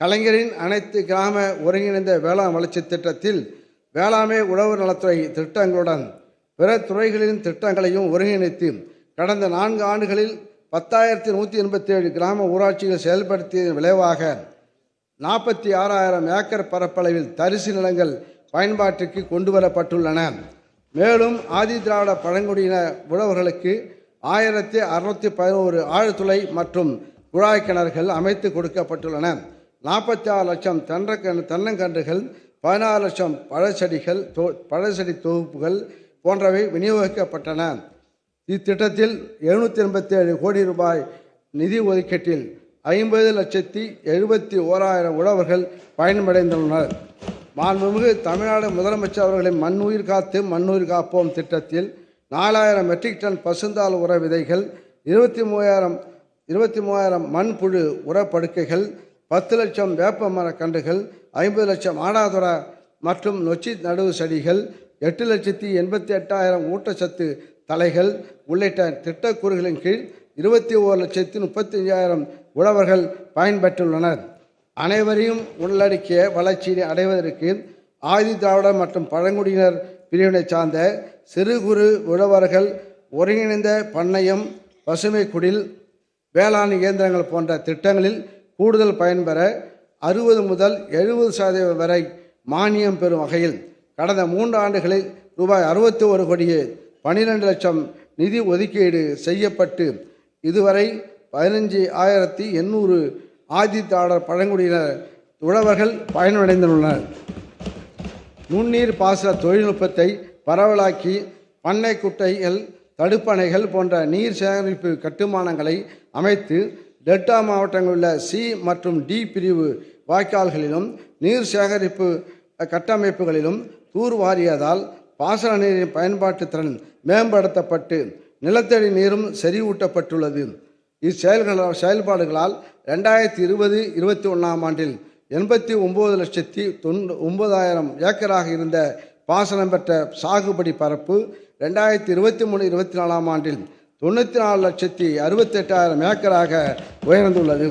கலைஞரின் அனைத்து கிராம ஒருங்கிணைந்த வேளாண் வளர்ச்சி திட்டத்தில் வேளாண்மை உழவு நலத்துறை திட்டங்களுடன் பிற துறைகளின் திட்டங்களையும் ஒருங்கிணைத்து கடந்த நான்கு ஆண்டுகளில் பத்தாயிரத்தி நூற்றி எண்பத்தி ஏழு கிராம ஊராட்சிகள் செயல்படுத்தியதன் விளைவாக நாற்பத்தி ஆறாயிரம் ஏக்கர் பரப்பளவில் தரிசு நிலங்கள் பயன்பாட்டிற்கு கொண்டு வரப்பட்டுள்ளன மேலும் ஆதி திராவிட பழங்குடியின உழவர்களுக்கு ஆயிரத்தி அறுநூற்றி பதினோரு ஆழ்துளை மற்றும் குழாய் கிணறுகள் அமைத்து கொடுக்கப்பட்டுள்ளன. நாற்பத்தி ஆறு லட்சம் தென்றக்கன்று தென்னங்கன்றுகள் பதினாறு லட்சம் பழச்செடிகள் தொ பழச்செடி தொகுப்புகள் போன்றவை விநியோகிக்கப்பட்டன. இத்திட்டத்தில் எழுநூற்றி எண்பத்தி ஏழு கோடி ரூபாய் நிதி ஒதுக்கீட்டில் ஐம்பது லட்சத்தி எழுபத்தி ஓராயிரம் உழவர்கள் பயன்படைந்துள்ளனர் மாண்புமிகு தமிழ்நாடு முதலமைச்சர் அவர்களின் மண்ணுயிர் காத்து மண்ணுயிர் காப்போம் திட்டத்தில் நாலாயிரம் மெட்ரிக் டன் பசுந்தாள் உர விதைகள் இருபத்தி மூவாயிரம் இருபத்தி மூவாயிரம் மண்புழு உரப்படுக்கைகள் பத்து லட்சம் வேப்ப மரக் கன்றுகள் ஐம்பது லட்சம் ஆடாதொரா மற்றும் நொச்சி நடுவு செடிகள் எட்டு லட்சத்தி எண்பத்தி எட்டாயிரம் ஊட்டச்சத்து தலைகள் உள்ளிட்ட திட்டக்கூறுகளின் கீழ் இருபத்தி ஓரு லட்சத்தி முப்பத்தஞ்சாயிரம் உழவர்கள் பயன்பெற்றுள்ளனர். அனைவரையும் உள்ளடக்கிய வளர்ச்சியை அடைவதற்கு ஆதி திராவிட மற்றும் பழங்குடியினர் பிரிவினை சார்ந்த சிறு குறு உழவர்கள் ஒருங்கிணைந்த பண்ணையம் பசுமை குடில் வேளாண் இயந்திரங்கள் போன்ற திட்டங்களில் கூடுதல் பயன்பெற அறுபது முதல் எழுபது சதவீதம் வரை மானியம் பெறும் வகையில் கடந்த மூன்று ஆண்டுகளில் ரூபாய் அறுபத்தி ஒரு கோடியே பன்னிரெண்டு லட்சம் நிதி ஒதுக்கீடு செய்யப்பட்டு இதுவரை பதினஞ்சு ஆயிரத்தி எண்ணூறு ஆதித்தாளர் பழங்குடியினர் உழவர்கள் பயனடைந்துள்ளனர். நுண்ணீர் பாசன தொழில்நுட்பத்தை பரவலாக்கி பண்ணை குட்டைகள் தடுப்பணைகள் போன்ற நீர் சேகரிப்பு கட்டுமானங்களை அமைத்து டெல்டா மாவட்டங்களில் உள்ள சி மற்றும் டி பிரிவு வாய்க்கால்களிலும் நீர் சேகரிப்பு கட்டமைப்புகளிலும் தூர்வாரியதால் பாசன நீரின் பயன்பாட்டு திறன் மேம்படுத்தப்பட்டு நிலத்தடி நீரும் செறிவூட்டப்பட்டுள்ளது. இச்செயல்கள செயல்பாடுகளால் ரெண்டாயிரத்தி இருபது இருபத்தி ஒன்றாம் ஆண்டில் எண்பத்தி ஒம்பது லட்சத்தி தொண்ணூ ஒன்பதாயிரம் ஏக்கராக இருந்த பாசனம் பெற்ற சாகுபடி பரப்பு ரெண்டாயிரத்தி இருபத்தி மூணு இருபத்தி நாலாம் ஆண்டில் தொண்ணூற்றி நாலு லட்சத்தி அறுபத்தெட்டாயிரம் ஏக்கராக உயர்ந்துள்ளது.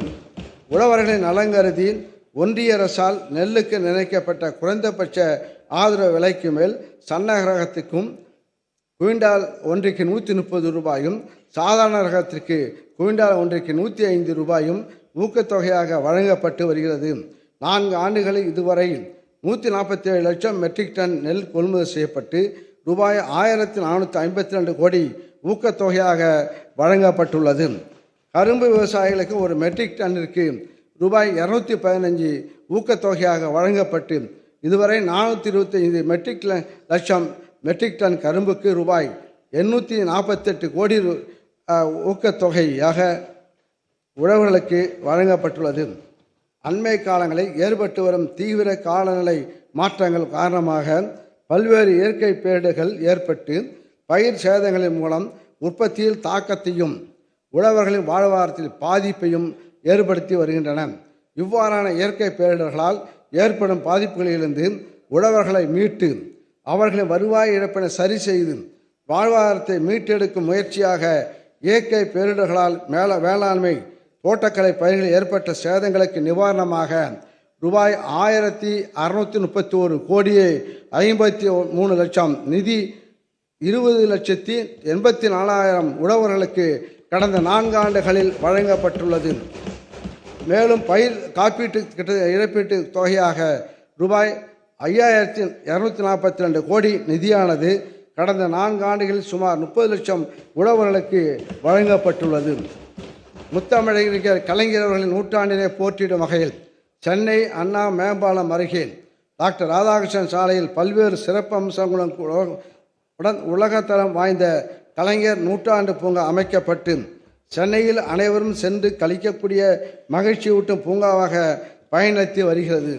உழவர்களின் நலங்கருதி ஒன்றிய அரசால் நெல்லுக்கு நிர்ணயிக்கப்பட்ட குறைந்தபட்ச ஆதரவு விலைக்கு மேல் சன்னகரகத்துக்கும் குவிண்டால் ஒன்றிற்கு நூற்றி முப்பது ரூபாயும் சாதாரண ரகத்திற்கு குவிண்டால் ஒன்றிற்கு நூற்றி ஐந்து ரூபாயும் ஊக்கத்தொகையாக வழங்கப்பட்டு வருகிறது. நான்கு ஆண்டுகளில் இதுவரை நூற்றி நாற்பத்தி ஏழு லட்சம் மெட்ரிக் டன் நெல் கொள்முதல் செய்யப்பட்டு ரூபாய் ஆயிரத்தி நானூற்றி ஐம்பத்தி ரெண்டு கோடி ஊக்கத்தொகையாக வழங்கப்பட்டுள்ளது. கரும்பு விவசாயிகளுக்கு ஒரு மெட்ரிக் டன்னிற்கு ரூபாய் இரநூத்தி பதினஞ்சு ஊக்கத்தொகையாக வழங்கப்பட்டு இதுவரை நானூற்றி இருபத்தைந்து மெட்ரிக் லட்சம் மெட்ரிக் டன் கரும்புக்கு ரூபாய் எண்ணூற்றி நாற்பத்தெட்டு கோடி ரூ- ஊக்கத்தொகையாக உழவர்களுக்கு வழங்கப்பட்டுள்ளது. அண்மை காலங்களில் ஏற்பட்டு வரும் தீவிர காலநிலை மாற்றங்கள் காரணமாக பல்வேறு இயற்கை பேரிடர்கள் ஏற்பட்டு பயிர் சேதங்களின் மூலம் உற்பத்தியில் தாக்கத்தையும் உழவர்களின் வாழ்வாரத்தில் பாதிப்பையும் ஏற்படுத்தி வருகின்றன. இவ்வாறான இயற்கை பேரிடர்களால் ஏற்படும் பாதிப்புகளிலிருந்து உழவர்களை மீட்டு அவர்களின் வருவாய் இழப்பினை சரி செய்து வாழ்வாதாரத்தை மீட்டெடுக்கும் முயற்சியாக இயற்கை பேரிடர்களால் மேல வேளாண்மை தோட்டக்கலை பயிர்களில் ஏற்பட்ட சேதங்களுக்கு நிவாரணமாக ரூபாய் ஆயிரத்தி அறுநூற்றி முப்பத்தி ஒரு கோடியே ஐம்பத்தி மூணு லட்சம் நிதி இருபது லட்சத்தி எண்பத்தி நாலாயிரம் உழவர்களுக்கு கடந்த நான்கு ஆண்டுகளில் வழங்கப்பட்டுள்ளது. மேலும் பயிர் காப்பீட்டு கிட்ட இழப்பீட்டு தொகையாக ரூபாய் ஐயாயிரத்தி இரநூத்தி நாற்பத்தி ரெண்டு கோடி நிதியானது கடந்த நான்கு ஆண்டுகளில் சுமார் முப்பது லட்சம் உழவர்களுக்கு வழங்கப்பட்டுள்ளது. முத்தமிழறிஞர் கலைஞர் அவர்களின் நூற்றாண்டினை போற்றிடும் வகையில் சென்னை அண்ணா மேம்பாலம் அருகே டாக்டர் ராதாகிருஷ்ணன் சாலையில் பல்வேறு சிறப்பு கூட- உடன் உலகத்தரம் வாய்ந்த கலைஞர் நூற்றாண்டு பூங்கா அமைக்கப்பட்டு சென்னையில் அனைவரும் சென்று கழிக்கக்கூடிய மகிழ்ச்சியூட்டும் பூங்காவாக பயணித்து வருகிறது.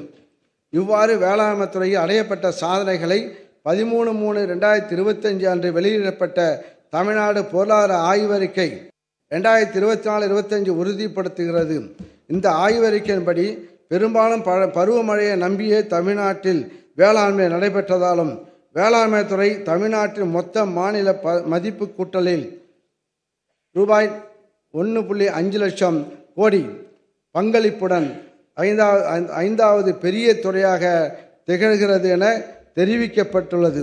இவ்வாறு வேளாண்மை துறையில் அடையப்பட்ட சாதனைகளை பதிமூணு மூணு ரெண்டாயிரத்தி இருபத்தஞ்சு அன்று வெளியிடப்பட்ட தமிழ்நாடு பொருளாதார ஆய்வறிக்கை ரெண்டாயிரத்தி இருபத்தி நாலு இருபத்தஞ்சு உறுதிப்படுத்துகிறது. இந்த ஆய்வறிக்கையின்படி பெரும்பாலும் ப பருவமழையை நம்பியே தமிழ்நாட்டில் வேளாண்மை நடைபெற்றதாலும் வேளாண்மை துறை தமிழ்நாட்டின் மொத்த மாநில ப மதிப்பு கூட்டலில் ரூபாய் ஒன்று புள்ளி அஞ்சு லட்சம் கோடி பங்களிப்புடன் ஐந்தாவது ஐந்தாவது பெரிய துறையாக திகழ்கிறது என தெரிவிக்கப்பட்டுள்ளது.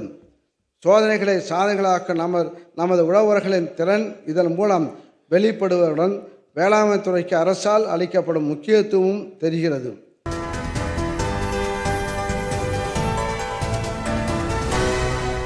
சோதனைகளை சாதனைகளாக்க நம நமது உழவர்களின் திறன் இதன் மூலம் வெளிப்படுவதுடன் வேளாண்மை துறைக்கு அரசால் அளிக்கப்படும் முக்கியத்துவமும் தெரிகிறது.